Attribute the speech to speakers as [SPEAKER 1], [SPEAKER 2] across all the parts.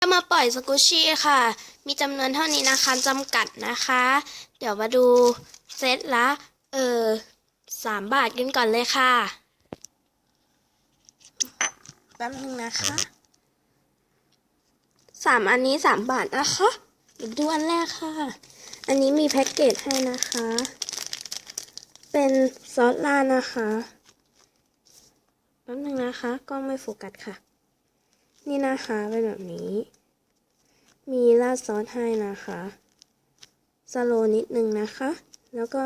[SPEAKER 1] จะมาปล่อยสกุชชี่ค่ะ มีจำนวนเท่านี้นะคะจำกัดนะคะ เดี๋ยวมาดูเซตละ เออสามบาทกันก่อนเลยค่ะแป๊บนึงนะคะสามอันนี้สามบาทนะคะเดี๋ยวดูอันแรกค่ะ อันนี้มีแพ็กเกจให้นะคะ เป็นซอสลาดนะคะแป๊บนึงนะคะกล้องไม่โฟกัสค่ะ นี่นะคะเป็นแบบนี้ มีราดซอสให้นะคะสโลนิดนึงนะคะ แล้วก็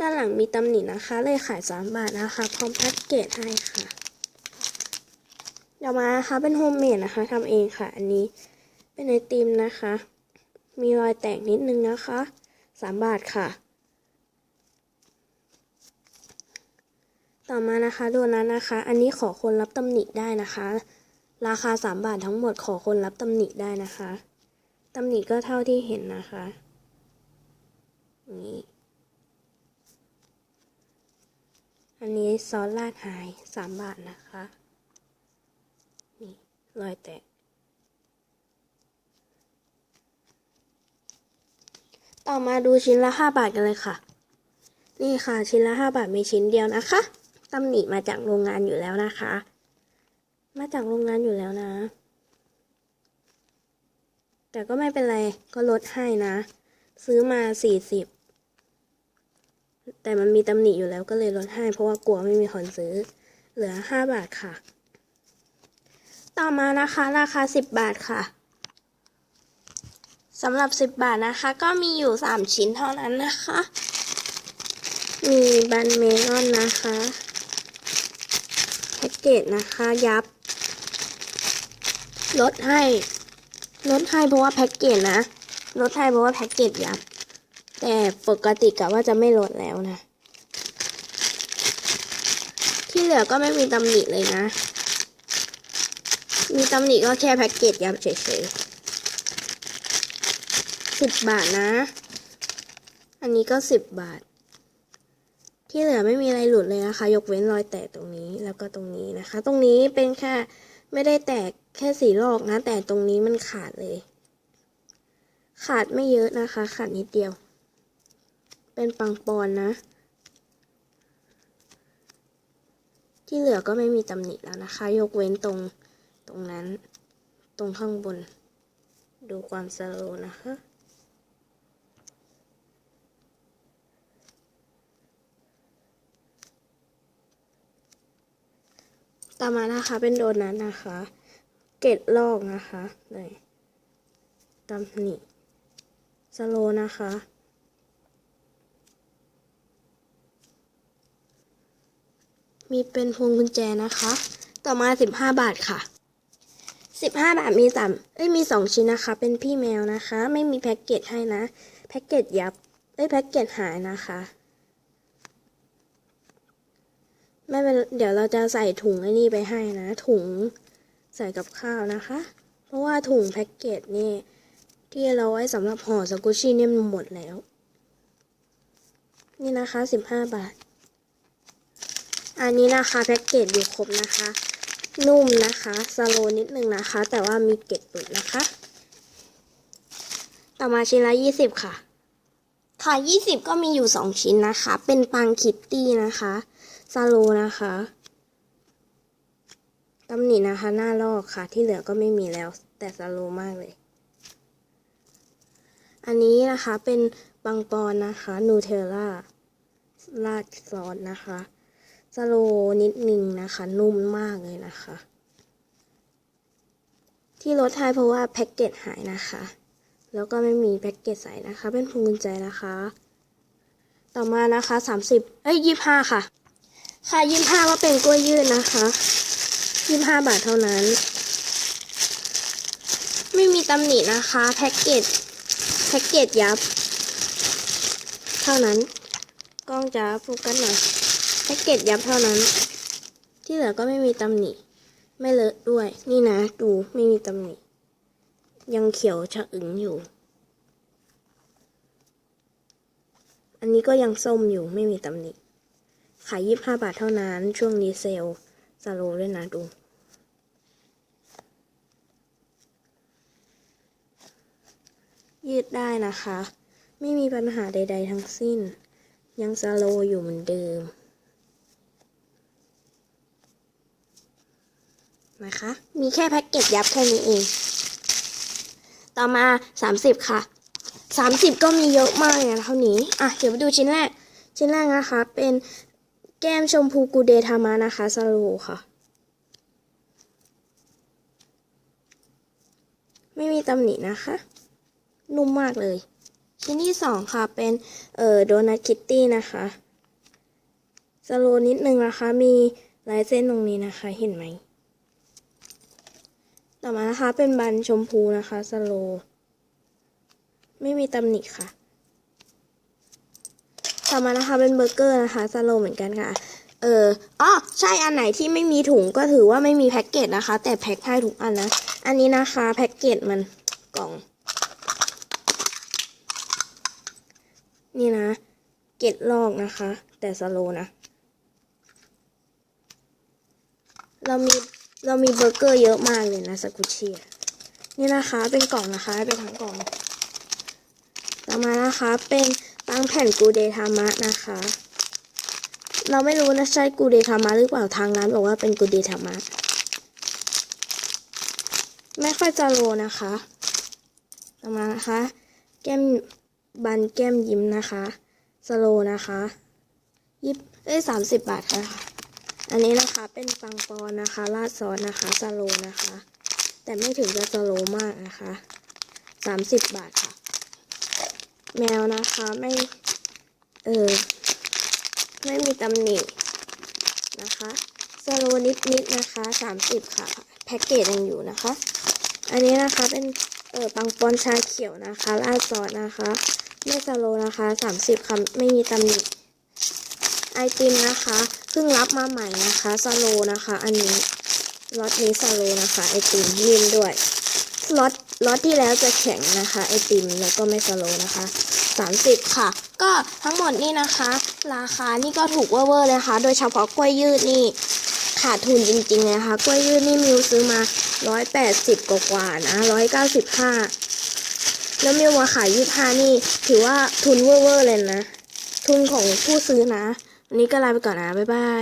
[SPEAKER 1] ด้านหลังมีตำหนินะคะ เลยขายสามบาทนะคะ พร้อมแพ็กเกจให้ค่ะเดี๋ยวมานะคะเป็นโฮมเมดนะคะทำเองค่ะ อันนี้เป็นไอติมนะคะ มีรอยแตกนิดนึงนะคะสามบาทค่ะ ต่อมานะคะโดนัทนะคะ อันนี้ขอคนรับตำหนิได้นะคะ ราคาสามบาททั้งหมดขอคนรับตำหนิได้นะคะตำหนิก็เท่าที่เห็นนะคะนี่อันนี้ซอสราดหายสามบาทนะคะ นี่รอยแตกต่อมาดูชิ้นละห้าบาทกันเลยค่ะ นี่ค่ะชิ้นละห้าบาทมีชิ้นเดียวนะคะตำหนิมาจากโรงงานอยู่แล้วนะคะ มาจากโรงงานอยู่แล้วนะ แต่ก็ไม่เป็นไร ก็ลดให้นะ ซื้อมาสี่สิบ แต่มันมีตำหนิอยู่แล้วก็เลยลดให้ เพราะว่ากลัวไม่มีคนซื้อ เหลือห้าบาทค่ะ ต่อมานะคะ ราคาสิบบาทค่ะสำหรับสิบบาทนะคะ ก็มีอยู่สามชิ้นเท่านั้นนะคะ มีบันเมลอนนะคะ แพ็กเกจนะคะ ยับ ลดให้ลดให้เพราะว่าแพ็กเกจนะลดให้เพราะว่าแพ็กเกจยับ แต่ปกติกะว่าจะไม่ลดแล้วนะ ที่เหลือก็ไม่มีตำหนิเลยนะ มีตำหนิก็แค่แพ็กเกจยับเฉยๆสิบบาทนะ อันนี้ก็สิบบาท ที่เหลือไม่มีอะไรหลุดเลยนะคะ ยกเว้นรอยแตกตรงนี้แล้วก็ตรงนี้นะคะ ตรงนี้เป็นแค่ไม่ได้แตก แค่สีลอกนะ แต่ตรงนี้มันขาดเลย ขาดไม่เยอะนะคะ ขาดนิดเดียว เป็นปังปอนนะ ที่เหลือก็ไม่มีตำหนิแล้วนะคะ ยกเว้นตรงตรงนั้น ตรงข้างบน ดูความสโลนะคะต่อมานะคะเป็นโดนัทนะคะ เกล็ดลอกนะคะเลยตำหนิสโลนะคะ มีเป็นพวงกุญแจนะคะ ต่อมาสิบห้าบาทค่ะสิบห้าบาทมีสามเอ้ยมีสองชิ้นนะคะ เป็นพี่แมวนะคะ ไม่มีแพ็กเกจให้นะ แพ็กเกจยับ เอ้ยแพ็กเกจหายนะคะไม่เป็นเดี๋ยวเราจะใส่ถุงไอ้นี่ไปให้นะ ถุง ใส่กับข้าวนะคะ เพราะว่าถุงแพ็กเกจนี่ที่เราไว้สำหรับห่อสกุชี่เนี่ยมันหมดแล้ว นี่นะคะสิบห้าบาท อันนี้นะคะแพ็กเกจอยู่ครบนะคะ นุ่มนะคะสโลนิดนึงนะคะ แต่ว่ามีเกล็ดปุดนะคะ ต่อมาชิ้นละยี่สิบค่ะ ค่ะยี่สิบก็มีอยู่สองชิ้นนะคะ เป็นปังคิตตี้นะคะซาโลนะคะ ตำหนินะคะ หน้าลอกค่ะ ที่เหลือก็ไม่มีแล้ว แต่ซาโลมากเลย อันนี้นะคะเป็นปังปอนนะคะนูเทลล่าราดซอสนะคะสโลนิดนึงนะคะ นุ่มมากเลยนะคะ ที่ลดให้เพราะว่าแพ็กเกจหายนะคะ แล้วก็ไม่มีแพ็กเกจใส่นะคะ เป็นพวงกุญแจนะคะ ต่อมานะคะสามสิบเอ้ยยี่ห้าค่ะ ค่ะยี่ห้าก็เป็นกล้วยยืดนะคะ ยี่ห้าบาทเท่านั้น ไม่มีตำหนินะคะ แพ็กเกจแพ็กเกจยับ เท่านั้น กล้องจะโฟกัสหน่อยแพ็กเกจยับเท่านั้น ที่เหลือก็ไม่มีตำหนิไม่เลอะด้วย นี่นะ ดูไม่มีตำหนิยังเขียวชะอึงอยู่ อันนี้ก็ยังส้มอยู่ไม่มีตำหนิขายยี่ห้าบาทเท่านั้น ช่วงนี้เซลล์สโลด้วยนะดู ยืดได้นะคะ ไม่มีปัญหาใด ๆ ทั้งสิ้น ยังสโลอยู่เหมือนเดิม นะคะ มีแค่แพ็กเกจยับแค่นี้เอง ต่อมา 30 ค่ะ 30 ก็มีเยอะมากเนี่ยเท่านี้ อะ เดี๋ยวไปดูชิ้นแรก ชิ้นแรกนะคะ เป็นแก้มชมพูกูเดทามานะคะสโลค่ะไม่มีตำหนินะคะ นุ่มมากเลย ชิ้นที่สองค่ะเป็นเอ่อโดนัทคิตตี้นะคะสโลนิดนึงนะคะ มีลายเส้นตรงนี้นะคะ เห็นไหม ต่อมานะคะเป็นบันชมพูนะคะสโล ไม่มีตำหนิค่ะ ต่อมานะคะเป็นเบอร์เกอร์นะคะสโลเหมือนกันค่ะ เอออ๋อใช่อันไหนที่ไม่มีถุงก็ถือว่าไม่มีแพ็กเกจนะคะ แต่แพ็คให้ทุกอันนะ อันนี้นะคะแพ็กเกจมันกล่อง นี่นะ เกตลอกนะคะ แต่สโลนะ เรามีเรามีเบอร์เกอร์เยอะมากเลยนะสกุชชี่อะนี่นะคะเป็นกล่องนะคะเป็นทั้งกล่อง ต่อมานะคะเป็นปังแผ่นกูเดทามะนะคะ เราไม่รู้นะใช่กูเดทามะหรือเปล่าทางร้านบอกว่าเป็นกูเดทามะไม่ค่อยจะโลนะคะ ต่อมานะคะ แก้ม บันแก้มยิ้มนะคะ สโลนะคะยิบเอ้ยสามสิบบาทค่ะ อันนี้นะคะเป็นปังปอนนะคะราดซอสนะคะ สโลนะคะ แต่ไม่ถึงจะสโลมากนะคะสามสิบบาทค่ะ แมวนะคะไม่เออไม่มีตำหนินะคะสโลนิดนิดๆนะคะสามสิบค่ะ แพ็กเกจยังอยู่นะคะ อันนี้นะคะเป็น เออปังปอนชาเขียวนะคะราดซอสนะคะไม่สโลนะคะสามสิบค่ะไม่มีตำหนิไอติมนะคะเพิ่งรับมาใหม่นะคะสโลนะคะ อันนี้ล็อตนี้สโลนะคะไอติมนิ่มด้วยล็อตล็อตที่แล้วจะแข็งนะคะไอติมแล้วก็ไม่สโลนะคะ30 ค่ะ ก็ทั้งหมดนี่นะคะ ราคานี่ก็ถูกเวอร์ๆเลยนะคะ โดยเฉพาะกล้วยยืดนี่ขาดทุนจริงๆเลยนะคะกล้วยยืดนี่มิวซื้อมา ร้อยแปดสิบกว่าๆนะร้อยเก้าสิบห้าแล้วมีวมาขายยี่ห้านี่ ถือว่าทุนเวอร์เลยนะ ทุนของผู้ซื้อนะ วันนี้ก็ลาไปก่อนนะ บ๊ายบาย